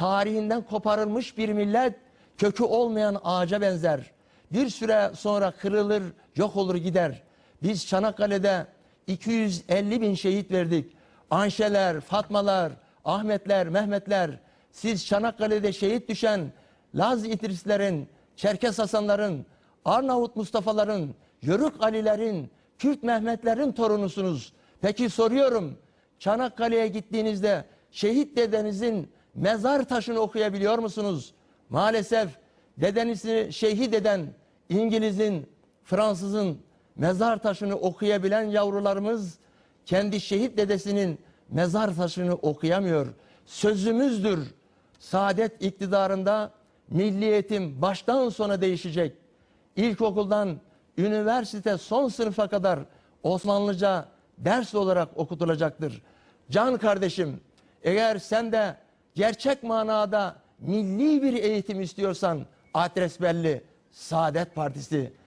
tarihinden koparılmış bir millet kökü olmayan ağaca benzer. Bir süre sonra kırılır, yok olur gider. Biz Çanakkale'de 250 bin şehit verdik. Anşeler, Fatmalar, Ahmetler, Mehmetler. Siz Çanakkale'de şehit düşen Laz İdrislerin, Çerkes Hasanların, Arnavut Mustafa'ların, Yörük Ali'lerin, Kürt Mehmetlerin torunusunuz. Peki soruyorum, Çanakkale'ye gittiğinizde şehit dedenizin mezar taşını okuyabiliyor musunuz? Maalesef dedenizi şehit eden İngiliz'in, Fransız'ın mezar taşını okuyabilen yavrularımız kendi şehit dedesinin mezar taşını okuyamıyor. Sözümüzdür. Saadet iktidarında milli eğitim baştan sona değişecek. İlkokuldan üniversite son sınıfa kadar Osmanlıca ders olarak okutulacaktır. Can kardeşim, eğer sen de gerçek manada milli bir eğitim istiyorsan adres belli. Saadet Partisi